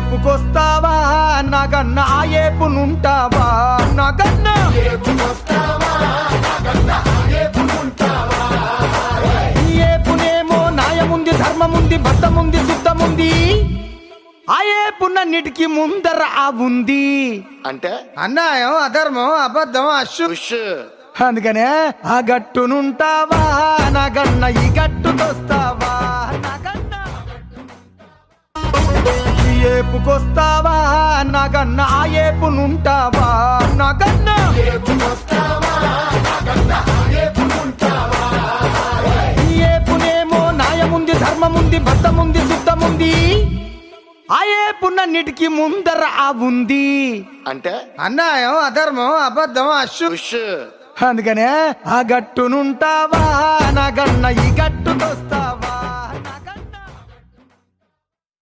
ఏపుకొస్తావా? నగన్న ఆ ఏపునుంటావా? నగన్న! ఈ ఏపునేమో న్యాయముంది ధర్మముంది బద్దముంది శుద్ధముంది ఆ ఏపునన్నిటికీ ముందర ఆ ఉంది. అంటే? అన్యాయం అధర్మం అబద్ధం అశు అందుకనే ఆ గట్టునుంటావా? నగన్న ఈ గట్టుకొస్తావా? ఏపుకొస్తావా? నగన్న ఆ ఏపునుంటావా? నగన్న ఏపునేమో న్యాయముంది ధర్మముంది బద్దముంది శుద్ధముంది ఆ ఏపునన్నిటికీ ముందర ఆ ఉంది. అంటే? అన్యాయం అధర్మం అబద్ధం అశు. అందుకనే ఆ గట్టునుంటావా? నగన్న ఈ గట్టుకొస్తావా